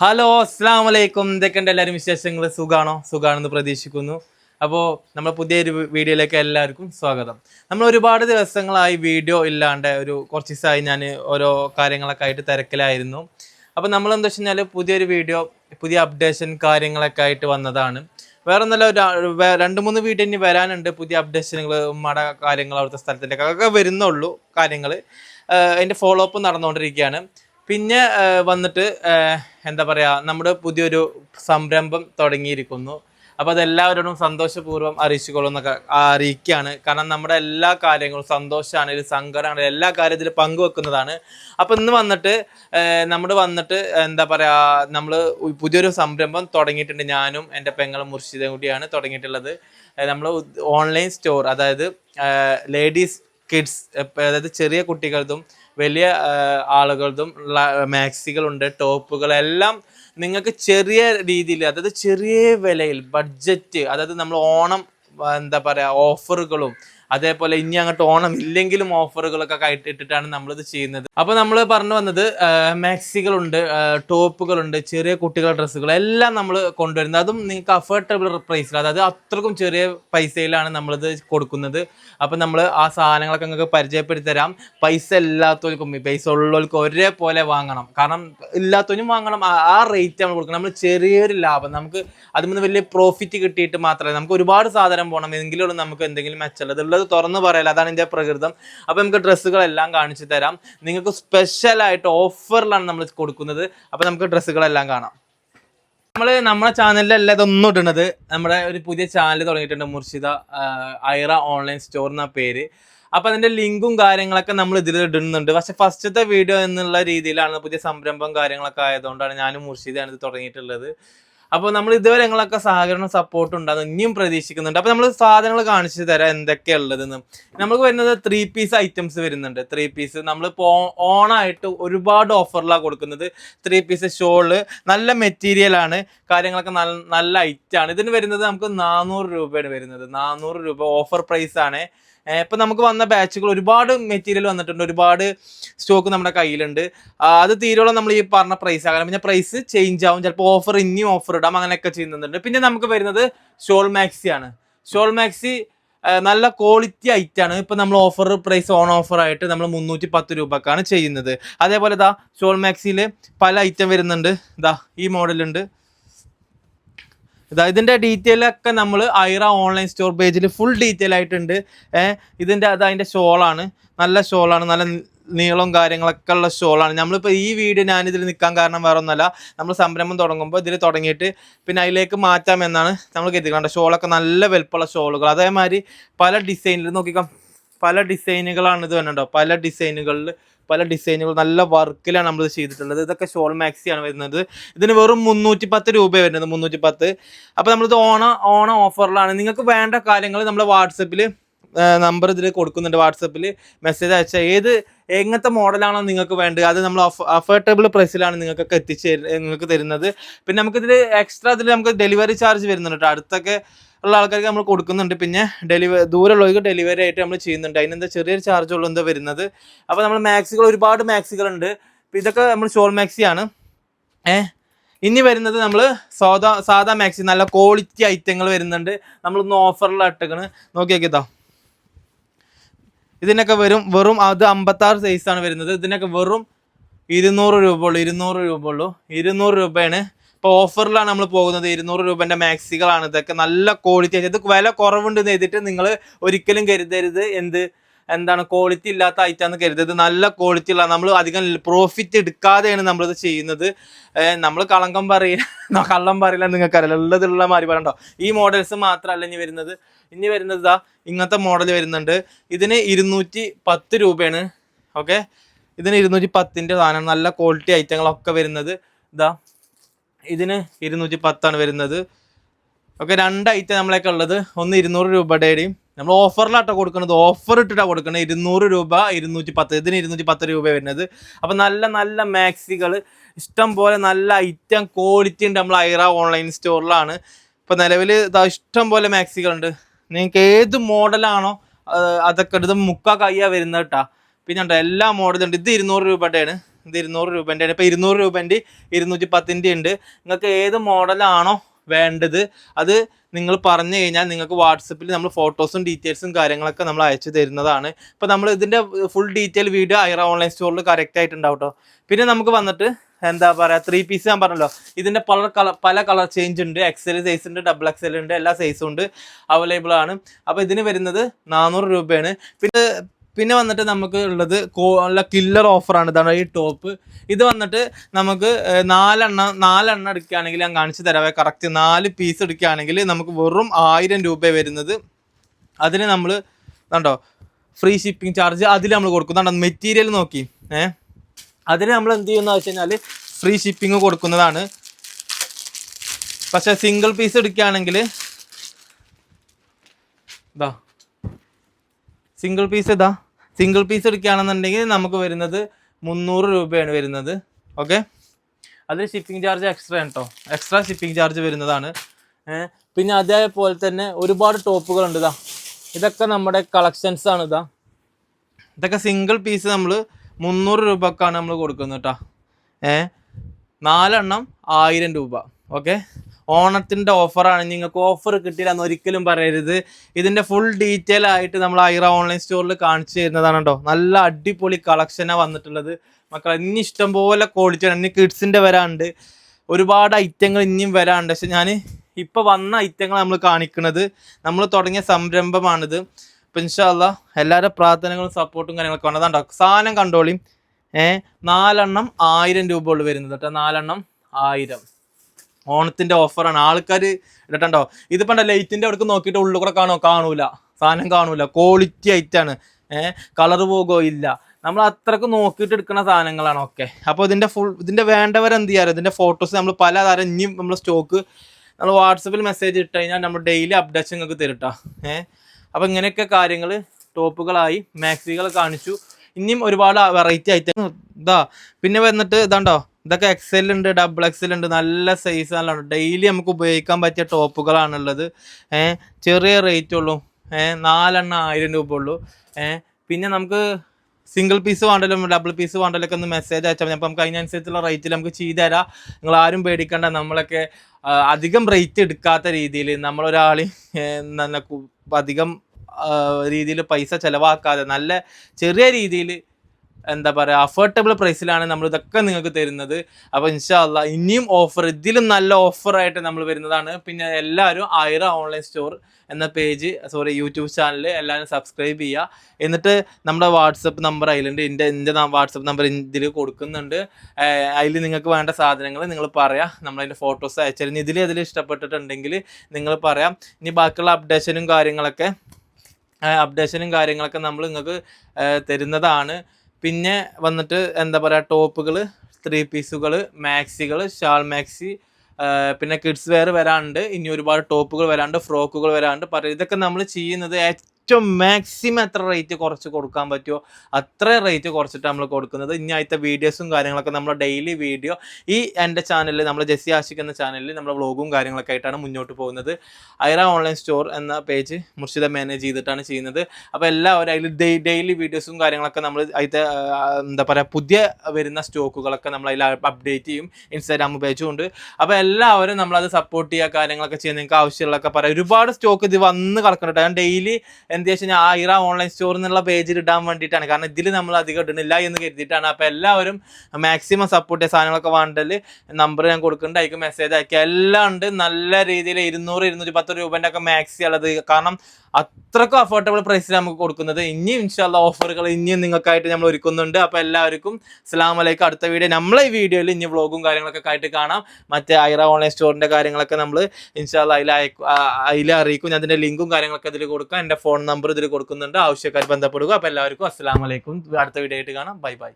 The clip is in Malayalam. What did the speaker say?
ഹലോ അസ്സാം വലൈക്കും ഇതൊക്കെയുണ്ട് എല്ലാവരും വിശേഷങ്ങൾ? സുഖാണോ? സുഖാണെന്ന് പ്രതീക്ഷിക്കുന്നു. അപ്പോൾ നമ്മൾ പുതിയൊരു വീഡിയോയിലേക്ക് എല്ലാവർക്കും സ്വാഗതം. നമ്മൾ ഒരുപാട് ദിവസങ്ങളായി വീഡിയോ ഇല്ലാണ്ട് ഒരു കുറച്ച് ദിവസമായി ഞാൻ ഓരോ കാര്യങ്ങളൊക്കെ ആയിട്ട് തിരക്കിലായിരുന്നു. അപ്പോൾ നമ്മൾ എന്താ വെച്ച് കഴിഞ്ഞാൽ പുതിയൊരു വീഡിയോ പുതിയ അപ്ഡേഷൻ കാര്യങ്ങളൊക്കെ ആയിട്ട് വന്നതാണ്. വേറെ ഒരു രണ്ട് മൂന്ന് വീഡിയോ ഇനി വരാനുണ്ട്. പുതിയ അപ്ഡേഷനുകൾ മട കാര്യങ്ങൾ അവിടുത്തെ സ്ഥലത്തിന്റെ ഒക്കെ വരുന്നുള്ളൂ കാര്യങ്ങൾ അതിന്റെ ഫോളോ അപ്പ് നടന്നുകൊണ്ടിരിക്കുകയാണ്. പിന്നെ വന്നിട്ട് എന്താ പറയുക നമ്മുടെ പുതിയൊരു സംരംഭം തുടങ്ങിയിരിക്കുന്നു. അപ്പോൾ അതെല്ലാവരോടും സന്തോഷപൂർവം അറിയിച്ചുകൊള്ളുന്നൊക്കെ അറിയിക്കുകയാണ്. കാരണം നമ്മുടെ എല്ലാ കാര്യങ്ങളും സന്തോഷമാണെങ്കിലും സങ്കടമാണെങ്കിലും എല്ലാ കാര്യത്തിലും പങ്കുവെക്കുന്നതാണ്. അപ്പോൾ ഇന്ന് വന്നിട്ട് നമ്മൾ വന്നിട്ട് എന്താ പറയുക നമ്മൾ പുതിയൊരു സംരംഭം തുടങ്ങിയിട്ടുണ്ട്. ഞാനും എന്റെ പെങ്ങളും മുർഷിദയും കൂടിയാണ് തുടങ്ങിയിട്ടുള്ളത്. നമ്മൾ ഓൺലൈൻ സ്റ്റോർ അതായത് ലേഡീസ് കിഡ്സ് അതായത് ചെറിയ കുട്ടികളതും വലിയ ആ, ആളുകളതും ടോപ്പുകൾ എല്ലാം നിങ്ങൾക്ക് ചെറിയ രീതിയിൽ അതായത് ചെറിയ വിലയിൽ ബഡ്ജറ്റ് അതായത് നമ്മൾ ഓണം എന്താ പറയുക ഓഫറുകളും അതേപോലെ ഇനി അങ്ങോട്ട് ഓണം ഇല്ലെങ്കിലും ഓഫറുകളൊക്കെ ആയിട്ട് നമ്മളിത് ചെയ്യുന്നത്. അപ്പോൾ നമ്മൾ പറഞ്ഞു വന്നത് മാക്സികളുണ്ട് ടോപ്പുകളുണ്ട് ചെറിയ കുട്ടികളുടെ ഡ്രസ്സുകൾ എല്ലാം നമ്മൾ കൊണ്ടുവരുന്നത്. അതും നിങ്ങൾക്ക് അഫോർഡബിൾ പ്രൈസിൽ അതായത് അത്രക്കും ചെറിയ പൈസയിലാണ് നമ്മളിത് കൊടുക്കുന്നത്. അപ്പോൾ നമ്മൾ ആ സാധനങ്ങളൊക്കെ നിങ്ങൾക്ക് പരിചയപ്പെടുത്തി തരാം. പൈസ ഇല്ലാത്തവർക്കും പൈസ ഉള്ളവർക്കും ഒരേപോലെ വാങ്ങണം. കാരണം ഇല്ലാത്തവനും വാങ്ങണം. ആ റേറ്റ് നമ്മൾ കൊടുക്കണം നമ്മൾ ചെറിയൊരു ലാഭം. നമുക്ക് അതിൽ നിന്ന് വലിയ പ്രോഫിറ്റ് കിട്ടിയിട്ട് മാത്രമേ നമുക്ക് ഒരുപാട് സാധനം പോകണം. എങ്കിലും നമുക്ക് എന്തെങ്കിലും മെച്ചമുള്ളത് ഉള്ളത് തുറന്ന് പറയല. അതാണ് ഇതിന്റെ പ്രകൃതം. അപ്പോൾ നമുക്ക് ഡ്രസ്സുകളെല്ലാം കാണിച്ചു തരാം. നിങ്ങൾക്ക് സ്പെഷ്യലായിട്ട് ഓഫറിലാണ് നമ്മൾ കൊടുക്കുന്നത്. അപ്പോൾ നമുക്ക് ഡ്രസ്സുകളെല്ലാം കാണാം. നമ്മൾ നമ്മുടെ ചാനലിലല്ല ഇതൊന്നും ഇടുന്നത്. നമ്മുടെ ഒരു പുതിയ ചാനൽ തുടങ്ങിയിട്ടുണ്ട്. മുർഷിദ ഐറ ഓൺലൈൻ സ്റ്റോർ എന്ന പേര്. അപ്പൊ അതിന്റെ ലിങ്കും കാര്യങ്ങളൊക്കെ നമ്മൾ ഇതിൽ ഇടുന്നുണ്ട്. പക്ഷെ ഫസ്റ്റത്തെ വീഡിയോ എന്നുള്ള രീതിയിലാണ് പുതിയ സംരംഭം കാര്യങ്ങളൊക്കെ ആയതുകൊണ്ടാണ് ഞാനും മുർഷിദയാണ് ഇത് തുടങ്ങിയിട്ടുള്ളത്. അപ്പോൾ നമ്മൾ ഇതുവരെ ഞങ്ങളൊക്കെ സഹകരണം സപ്പോർട്ട് ഉണ്ടാകും ഇനിയും പ്രതീക്ഷിക്കുന്നുണ്ട്. അപ്പോൾ നമ്മൾ സാധനങ്ങൾ കാണിച്ചു തരാം എന്തൊക്കെയാണ് ഉള്ളതെന്ന് നമുക്ക് വരുന്നത് ത്രീ പീസ് ഐറ്റംസ് വരുന്നുണ്ട്. ത്രീ പീസ് നമ്മളിപ്പോൾ ഓണായിട്ട് ഒരുപാട് ഓഫറിലാണ് കൊടുക്കുന്നത് ത്രീ പീസ് ഷോൾ നല്ല മെറ്റീരിയൽ ആണ്. കാര്യങ്ങളൊക്കെ നല്ല നല്ല ഐറ്റം ആണ്. ഇതിന് വരുന്നത് നമുക്ക് നാനൂറ് രൂപയാണ് വരുന്നത്. നാനൂറ് രൂപ ഓഫർ പ്രൈസ് ആണ്. ഇപ്പൊ നമുക്ക് വന്ന ബാച്ചുകൾ ഒരുപാട് മെറ്റീരിയൽ വന്നിട്ടുണ്ട്. ഒരുപാട് സ്റ്റോക്ക് നമ്മുടെ കയ്യിലുണ്ട്. അത് തീരോളം നമ്മൾ ഈ പറഞ്ഞ പ്രൈസ് ആകാം പിന്നെ പ്രൈസ് ചേഞ്ച് ആവും. ചിലപ്പോൾ ഓഫർ ഇനിയും ഓഫർ ഇടാം. അങ്ങനെയൊക്കെ ചെയ്യുന്നുണ്ട്. പിന്നെ നമുക്ക് വരുന്നത് ഷോൾ മാക്സി ആണ്. ഷോൾ മാക്സി നല്ല ക്വാളിറ്റി ഐറ്റം ആണ്. ഇപ്പം നമ്മൾ ഓഫർ പ്രൈസ് ഓൺ ഓഫർ ആയിട്ട് നമ്മൾ മുന്നൂറ്റി പത്ത് രൂപക്കാണ് ചെയ്യുന്നത്. അതേപോലെ ഇതാ ഷോൾ മാക്സിയിൽ പല ഐറ്റം വരുന്നുണ്ട്. ഇതാ ഈ മോഡലുണ്ട് ഇതാ ഇതിന്റെ ഡീറ്റെയിൽ ഒക്കെ നമ്മൾ ഐറ ഓൺലൈൻ സ്റ്റോർ പേജിൽ ഫുൾ ഡീറ്റെയിൽ ആയിട്ടുണ്ട്. ഏഹ് ഇതിന്റെ അത് അതിന്റെ ഷോളാണ് നല്ല ഷോളാണ് നല്ല നീളവും കാര്യങ്ങളൊക്കെ ഉള്ള ഷോളാണ് നമ്മളിപ്പോൾ ഈ വീഡിയോ ഞാനിതിൽ നിൽക്കാൻ കാരണം വേറെ ഒന്നല്ല നമ്മൾ സംരംഭം തുടങ്ങുമ്പോൾ ഇതിൽ തുടങ്ങിയിട്ട് പിന്നെ അതിലേക്ക് മാറ്റാം എന്നാണ് നമ്മൾ കരുതിക്കേണ്ടത് ഷോളൊക്കെ നല്ല വലുപ്പമുള്ള ഷോളുകൾ അതേമാതിരി പല ഡിസൈനിൽ നോക്കിക്കാം. പല ഡിസൈനുകളാണ് ഇത് വരുന്നുണ്ടോ പല ഡിസൈനുകളിൽ പല ഡിസൈനുകൾ നല്ല വർക്കിലാണ് നമ്മൾ ചെയ്തിട്ടുള്ളത്. ഇതൊക്കെ ഷോൾ മാക്സി ആണ് വരുന്നത്. ഇതിന് വെറും മുന്നൂറ്റി പത്ത് രൂപ വരുന്നത് മുന്നൂറ്റി പത്ത് അപ്പോൾ നമ്മളിത് ഓണ ഓണ ഓഫറിലാണ് നിങ്ങൾക്ക് വേണ്ട കാര്യങ്ങൾ നമ്മൾ വാട്സപ്പിൽ നമ്പർ ഇതിൽ കൊടുക്കുന്നുണ്ട് വാട്സപ്പിൽ മെസ്സേജ് അയച്ചാൽ ഏത് എങ്ങനത്തെ മോഡലാണോ നിങ്ങൾക്ക് വേണ്ടത് അത് നമ്മൾ അഫോർഡബിൾ പ്രൈസിലാണ് നിങ്ങൾക്കൊക്കെ എത്തിച്ച് നിങ്ങൾക്ക് തരുന്നത്. പിന്നെ നമുക്കിതിൽ എക്സ്ട്രാ ഇതിൽ നമുക്ക് ഡെലിവറി ചാർജ് വരുന്നുണ്ട് അടുത്തൊക്കെ ഉള്ള ആൾക്കാർക്ക് നമ്മൾ കൊടുക്കുന്നുണ്ട്. പിന്നെ ഡെലിവറി ദൂരമുള്ളവർക്ക് ഡെലിവറി ആയിട്ട് നമ്മൾ ചെയ്യുന്നുണ്ട്. അതിനെന്താ ചെറിയൊരു ചാർജ് ഉള്ളൂ എന്താ വരുന്നത്. അപ്പോൾ നമ്മൾ മാക്സികൾ ഒരുപാട് മാക്സികളുണ്ട് അപ്പോൾ ഇതൊക്കെ നമ്മൾ ഷോൾ മാക്സിയാണ് ഏ? ഇനി വരുന്നത് നമ്മൾ സാധാ സാധാ മാക്സി നല്ല ക്വാളിറ്റി ഐറ്റങ്ങൾ വരുന്നുണ്ട്. നമ്മളൊന്ന് ഓഫറിൽ ഇട്ടേക്കണ്. നോക്കി നോക്കിയതാ ഇതിനൊക്കെ വരും വെറും അത് അമ്പത്താറ് സൈസാണ് വരുന്നത്. ഇതിനൊക്കെ വെറും ഇരുന്നൂറ് രൂപ ഉള്ളൂ ഇരുന്നൂറ് രൂപ ഉള്ളൂ. ഇരുന്നൂറ് രൂപയാണ് ഇപ്പോൾ ഓഫറിലാണ് നമ്മൾ പോകുന്നത്. ഇരുന്നൂറ് രൂപന്റെ മാക്സികളാണ്. ഇതൊക്കെ നല്ല ക്വാളിറ്റി ആയിട്ട്. ഇത് വില കുറവുണ്ട് എന്ന് എഴുതിയിട്ട് നിങ്ങൾ ഒരിക്കലും കരുതരുത്. എന്ത്? എന്താണ്? ക്വാളിറ്റി ഇല്ലാത്ത ഐറ്റാന്ന് കരുതരുത്. നല്ല ക്വാളിറ്റി ഉള്ള നമ്മൾ അധികം പ്രോഫിറ്റ് എടുക്കാതെയാണ് നമ്മളിത് ചെയ്യുന്നത്. നമ്മൾ കളങ്കം പറയില്ല. കള്ളം പറയില്ല നിങ്ങൾക്കറിയില്ല ഉള്ളതുള്ള മാതിരി പറയണ്ടോ ഈ മോഡൽസ് മാത്രമല്ല ഇനി വരുന്നത്. ഇനി വരുന്നത് ഇതാ ഇങ്ങനത്തെ മോഡൽ വരുന്നുണ്ട്. ഇതിന് ഇരുന്നൂറ്റി പത്ത് രൂപയാണ്. ഓക്കെ? ഇതിന് ഇരുന്നൂറ്റി പത്തിന്റെ സാധനം. നല്ല ക്വാളിറ്റി ഐറ്റങ്ങളൊക്കെ വരുന്നത്. ഇതാ ഇതിന് ഇരുന്നൂറ്റി പത്താണ് വരുന്നത്. ഓക്കെ രണ്ട് ഐറ്റം നമ്മളൊക്കെ ഉള്ളത്. ഒന്ന് ഇരുന്നൂറ് രൂപയുടെയും നമ്മൾ ഓഫറിലാട്ടോ കൊടുക്കുന്നത്. ഓഫർ ഇട്ടിട്ടാണ് കൊടുക്കുന്നത്. ഇരുന്നൂറ് രൂപ ഇരുന്നൂറ്റി പത്ത്. ഇതിന് ഇരുന്നൂറ്റി പത്ത് രൂപ വരുന്നത്. അപ്പം നല്ല നല്ല മാക്സികൾ ഇഷ്ടം പോലെ നല്ല ഐറ്റം ക്വാളിറ്റി ഉണ്ട് നമ്മൾ ഐറ ഓൺലൈൻ സ്റ്റോറിലാണ് ഇപ്പം നിലവിൽ ഇഷ്ടം പോലെ മാക്സികളുണ്ട് നിങ്ങൾക്ക് ഏത് മോഡലാണോ അതൊക്കെ എടുത്ത് മുക്കാ കയ്യാണ് വരുന്നത് കേട്ടാ പിന്നെ ഉണ്ടോ? എല്ലാ മോഡലും ഉണ്ട്. ഇത് ഇരുന്നൂറ് രൂപയുടെയാണ്. ഇത് ഇരുന്നൂറ് രൂപേന്റെ ഇപ്പോൾ ഇരുന്നൂറ് രൂപേന്റെ ഇരുന്നൂറ്റി പത്തിന്റെ ഉണ്ട്. നിങ്ങൾക്ക് ഏത് മോഡലാണോ വേണ്ടത് അത് നിങ്ങൾ പറഞ്ഞു കഴിഞ്ഞാൽ നിങ്ങൾക്ക് വാട്സപ്പിൽ നമ്മൾ ഫോട്ടോസും ഡീറ്റെയിൽസും കാര്യങ്ങളൊക്കെ നമ്മൾ അയച്ചു തരുന്നതാണ്. ഇപ്പോൾ നമ്മൾ ഇതിന്റെ full detail video Aira online സ്റ്റോറിൽ കറക്റ്റ് ആയിട്ടുണ്ടാവും കേട്ടോ പിന്നെ നമുക്ക് വന്നിട്ട് എന്താ പറയുക ത്രീ പീസ് ഞാൻ പറഞ്ഞല്ലോ. ഇതിന്റെ പല കളർ പല കളർ ചേഞ്ച് ഉണ്ട്. എക്സൽ സൈസ് ഉണ്ട് ഡബിൾ എക്സൽ ഉണ്ട് എല്ലാ സൈസും ഉണ്ട് അവൈലബിൾ ആണ്. അപ്പോൾ ഇതിന് വരുന്നത് നാനൂറ് രൂപയാണ്. പിന്നെ പിന്നെ വന്നിട്ട് നമുക്ക് ഉള്ളത് നല്ല കില്ലർ ഓഫറാണ് ഇതാണ് ഈ ടോപ്പ് ഇത് വന്നിട്ട് നമുക്ക് നാലെണ്ണം നാലെണ്ണം എടുക്കുകയാണെങ്കിൽ ഞാൻ കാണിച്ചു തരാവേ കറക്റ്റ് നാല് പീസ് എടുക്കുകയാണെങ്കിൽ നമുക്ക് വെറും ആയിരം രൂപ വരുന്നത്. അതിന് നമ്മൾ കണ്ടോ ഫ്രീ ഷിപ്പിംഗ് ചാർജ് അതിൽ നമ്മൾ കൊടുക്കുന്നുണ്ട് മെറ്റീരിയൽ നോക്കി. ഏ അതിന് നമ്മൾ എന്ത് ചെയ്യുന്ന വെച്ച് കഴിഞ്ഞാൽ ഫ്രീ ഷിപ്പിംഗ് കൊടുക്കുന്നതാണ്. പക്ഷേ സിംഗിൾ പീസ് എടുക്കുകയാണെങ്കിൽ ഇതാ സിംഗിൾ പീസ് ഇതാ. സിംഗിൾ പീസ് എടുക്കുകയാണെന്നുണ്ടെങ്കിൽ നമുക്ക് വരുന്നത് മുന്നൂറ് രൂപയാണ് വരുന്നത്. ഓക്കെ അതിൽ ഷിപ്പിംഗ് ചാർജ് എക്സ്ട്രാ കേട്ടോ എക്സ്ട്രാ ഷിപ്പിംഗ് ചാർജ് വരുന്നതാണ്. പിന്നെ അതേപോലെ തന്നെ ഒരുപാട് ടോപ്പുകളുണ്ട് ഇതാ. ഇതൊക്കെ നമ്മുടെ കളക്ഷൻസ് ആണ് ഇതാ. ഇതൊക്കെ സിംഗിൾ പീസ് നമ്മൾ മുന്നൂറ് രൂപക്കാണ് നമ്മൾ കൊടുക്കുന്നത് കേട്ടോ ഏ നാലെണ്ണം ആയിരം രൂപ. ഓക്കെ ഓണത്തിന്റെ ഓഫറാണ്. നിങ്ങൾക്ക് ഓഫർ കിട്ടിയില്ല എന്ന് ഒരിക്കലും പറയരുത്. ഇതിന്റെ ഫുൾ ഡീറ്റെയിൽ ആയിട്ട് നമ്മൾ ഐറ ഓൺലൈൻ സ്റ്റോറിൽ കാണിച്ചു തരുന്നതാണ് കേട്ടോ നല്ല അടിപൊളി കളക്ഷനാണ് വന്നിട്ടുള്ളത്. മക്കളെ ഇനി ഇഷ്ടം പോലെ ക്വാളിറ്റി ആണ്. ഇനി കിഡ്സിന്റെ വരാണ്ട് ഒരുപാട് ഐറ്റങ്ങൾ ഇനിയും വരാണ്ട് പക്ഷെ ഞാൻ ഇപ്പോൾ വന്ന ഐറ്റങ്ങൾ നമ്മൾ കാണിക്കുന്നത് നമ്മൾ തുടങ്ങിയ സംരംഭമാണിത്. അപ്പം ഇൻഷാല്ല എല്ലാവരുടെ പ്രാർത്ഥനകളും സപ്പോർട്ടും കാര്യങ്ങളൊക്കെ വേണം. അതാണ്ടോ സാധനം കണ്ടോളിയും ഏഹ് നാലെണ്ണം ആയിരം രൂപ ഉള്ളു വരുന്നത് കേട്ടോ നാലെണ്ണം ആയിരം. ഓണത്തിന്റെ ഓഫറാണ്. ആൾക്കാർ ഇടട്ടോ ഇതിപ്പോ ലൈറ്റിന്റെ അടുക്ക് നോക്കിയിട്ട് ഉള്ളിൽ കൂടെ കാണോ? കാണൂല. സാധനം കാണൂല. ക്വാളിറ്റി ആയിട്ടാണ് ഏഹ് കളർ പോകോ ഇല്ല. നമ്മൾ അത്രയ്ക്ക് നോക്കിയിട്ട് എടുക്കുന്ന സാധനങ്ങളാണ്. ഓക്കെ. അപ്പോൾ ഇതിന്റെ ഫുൾ ഇതിന്റെ വേണ്ടവർ എന്ത് ചെയ്യാറ്? ഇതിന്റെ ഫോട്ടോസ് നമ്മൾ പല തരം ഇനിയും നമ്മൾ സ്റ്റോക്ക് നമ്മൾ വാട്സപ്പിൽ മെസ്സേജ് ഇട്ട് കഴിഞ്ഞാൽ നമ്മൾ ഡെയിലി അപ്ഡേറ്റ്സ് നിങ്ങൾക്ക് തരട്ടാ ഏഹ് അപ്പോൾ ഇങ്ങനെയൊക്കെ കാര്യങ്ങൾ ടോപ്പുകളായി മാക്സികൾ കാണിച്ചു. ഇനിയും ഒരുപാട് വെറൈറ്റി ആയിട്ട് ഇതാ. പിന്നെ വന്നിട്ട് ഇതാണ്ടോ? ഇതൊക്കെ എക്സൽ ഉണ്ട് ഡബിൾ എക്സൽ ഉണ്ട് നല്ല സൈസ് നല്ലതാണ് ഡെയിലി നമുക്ക് ഉപയോഗിക്കാൻ പറ്റിയ ടോപ്പുകളാണുള്ളത്. ഏഹ് ചെറിയ റേറ്റ് ഉള്ളൂ. ഏഹ് നാലെണ്ണം ആയിരം രൂപ ഉള്ളൂ. ഏഹ് പിന്നെ നമുക്ക് സിംഗിൾ പീസ് വേണ്ടല്ലോ ഡബിൾ പീസ് വേണ്ടല്ലോ ഒന്ന് മെസ്സേജ് അയച്ചാൽ മതി. അപ്പം നമുക്ക് അതിനനുസരിച്ചുള്ള റേറ്റിൽ നമുക്ക് ചെയ്തു തരാം. നിങ്ങൾ ആരും പേടിക്കണ്ട നമ്മളൊക്കെ അധികം റേറ്റ് എടുക്കാത്ത രീതിയിൽ കു- അധികം രീതിയിൽ പൈസ ചിലവാക്കാതെ നല്ല ചെറിയ രീതിയിൽ എന്താ പറയുക അഫോർഡബിൾ പ്രൈസിലാണ് നമ്മൾ ഇതൊക്കെ നിങ്ങൾക്ക് തരുന്നത്. അപ്പോൾ ഇൻഷാല്ല ഇനിയും ഓഫർ ഇതിലും നല്ല ഓഫറായിട്ട് നമ്മൾ വരുന്നതാണ്. പിന്നെ എല്ലാവരും ഐറ ഓൺലൈൻ സ്റ്റോർ എന്ന പേജ് സോറി യൂട്യൂബ് ചാനൽ എല്ലാവരും സബ്സ്ക്രൈബ് ചെയ്യുക. എന്നിട്ട് നമ്മുടെ വാട്സപ്പ് നമ്പർ അതിലുണ്ട്. എന്റെ എന്റെ വാട്സപ്പ് നമ്പർ ഇതിൽ കൊടുക്കുന്നുണ്ട്. അതിൽ നിങ്ങൾക്ക് വേണ്ട സാധനങ്ങൾ നിങ്ങൾ പറയാം. നമ്മളതിന്റെ ഫോട്ടോസ് അയച്ചിരുന്നു ഇതിൽ ഇതിൽ ഇഷ്ടപ്പെട്ടിട്ടുണ്ടെങ്കിൽ നിങ്ങൾ പറയാം. ഇനി ബാക്കിയുള്ള അപ്ഡേഷനും കാര്യങ്ങളൊക്കെ അപ്ഡേഷനും കാര്യങ്ങളൊക്കെ നമ്മൾ നിങ്ങൾക്ക് തരുന്നതാണ്. പിന്നെ വന്നിട്ട് എന്താ പറയുക ടോപ്പുകൾ ത്രീ പീസുകൾ മാക്സികൾ ഷാൾ മാക്സി പിന്നെ കിഡ്സ് വെയർ വരാണ്ട് ഇനി ഒരുപാട് ടോപ്പുകൾ വരാണ്ട് ഫ്രോക്കുകൾ വരാണ്ട് പറയും ഇതൊക്കെ നമ്മൾ ചെയ്യുന്നത് ഏറ്റവും മാക്സിമം എത്ര റേറ്റ് കുറച്ച് കൊടുക്കാൻ പറ്റുമോ അത്ര റേറ്റ് കുറച്ചിട്ട് നമ്മൾ കൊടുക്കുന്നത്. ഇനി ആദ്യത്തെ വീഡിയോസും കാര്യങ്ങളൊക്കെ നമ്മൾ ഡെയിലി വീഡിയോ ഈ എന്റെ ചാനലിൽ നമ്മൾ ജെസ്സി ആഷിക് എന്ന ചാനലിൽ നമ്മൾ വ്ളോഗും കാര്യങ്ങളൊക്കെ ആയിട്ടാണ് മുന്നോട്ട് പോകുന്നത്. ഐറ ഓൺലൈൻ സ്റ്റോർ എന്ന പേജ് മുർഷിദ മാനേജ് ചെയ്തിട്ടാണ് ചെയ്യുന്നത്. അപ്പോൾ എല്ലാവരും അതിൽ ഡെയിലി വീഡിയോസും കാര്യങ്ങളൊക്കെ നമ്മൾ അതിന്റെ എന്താ പറയുക പുതിയ വരുന്ന സ്റ്റോക്കുകളൊക്കെ നമ്മൾ അതിൽ അപ്ഡേറ്റ് ചെയ്യും. ഇൻസ്റ്റാഗ്രാം പേജും ഉണ്ട്. അപ്പോൾ എല്ലാവരും നമ്മളത് സപ്പോർട്ട് ചെയ്യുക കാര്യങ്ങളൊക്കെ ചെയ്യുന്ന നിങ്ങൾക്ക് ആവശ്യമുള്ളതൊക്കെ പറയാം. ഒരുപാട് സ്റ്റോക്ക് ഇത് വന്ന് കിടക്കുന്നുണ്ട്. ഞാൻ ഡെയിലി എന്ത് വെച്ച് കഴിഞ്ഞാൽ ഐറ ഓൺലൈൻ സ്റ്റോർ എന്നുള്ള പേജിൽ ഇടാൻ വേണ്ടിയിട്ടാണ്. കാരണം ഇതിൽ നമ്മൾ അധികം ഇടുന്നില്ല എന്ന് കരുതിയിട്ടാണ്. അപ്പോൾ എല്ലാവരും മാക്സിമം സപ്പോർട്ട് ചെയ്യുക സാധനങ്ങളൊക്കെ വേണ്ടതിൽ നമ്പർ ഞാൻ കൊടുക്കുന്നുണ്ട്. അതിക്ക് മെസ്സേജ് അയക്കുക. എല്ലാം ഉണ്ട്. നല്ല രീതിയിൽ ഇരുന്നൂറ് ഇരുന്നൂറ്റി പത്ത് രൂപേന്റെ ഒക്കെ മാക്സി ഉള്ളത്. കാരണം അത്രക്കും അഫോർഡബിൾ പ്രൈസിൽ നമുക്ക് കൊടുക്കുന്നത്. ഇനിയും ഇൻഷാല്ല ഓഫറുകൾ ഇനിയും നിങ്ങൾക്കായിട്ട് നമ്മൾ ഒരുക്കുന്നുണ്ട്. അപ്പോൾ എല്ലാവർക്കും അസ്സാം വലൈക്കും അടുത്ത വീഡിയോ നമ്മളെ ഈ വീഡിയോയിൽ ഇനി വ്ളോഗും കാര്യങ്ങളൊക്കെ ആയിട്ട് കാണാം. മറ്റേ ഐറ ഓൺലൈൻ സ്റ്റോറിന്റെ കാര്യങ്ങളൊക്കെ നമ്മൾ ഇൻഷാല്ല അതിൽ അയക്കും അതിൽ അറിയിക്കും. ഞാൻ അതിന്റെ ലിങ്കും കാര്യങ്ങളൊക്കെ ഇതിൽ കൊടുക്കാം. എന്റെ ഫോൺ നമ്പർ ഇതിൽ കൊടുക്കുന്നുണ്ട്. ആവശ്യക്കാർ ബന്ധപ്പെടുക. അപ്പോൾ എല്ലാവർക്കും അസ്സാം വലൈക്കും അടുത്ത വീഡിയോ ആയിട്ട് കാണാം. Bye bye.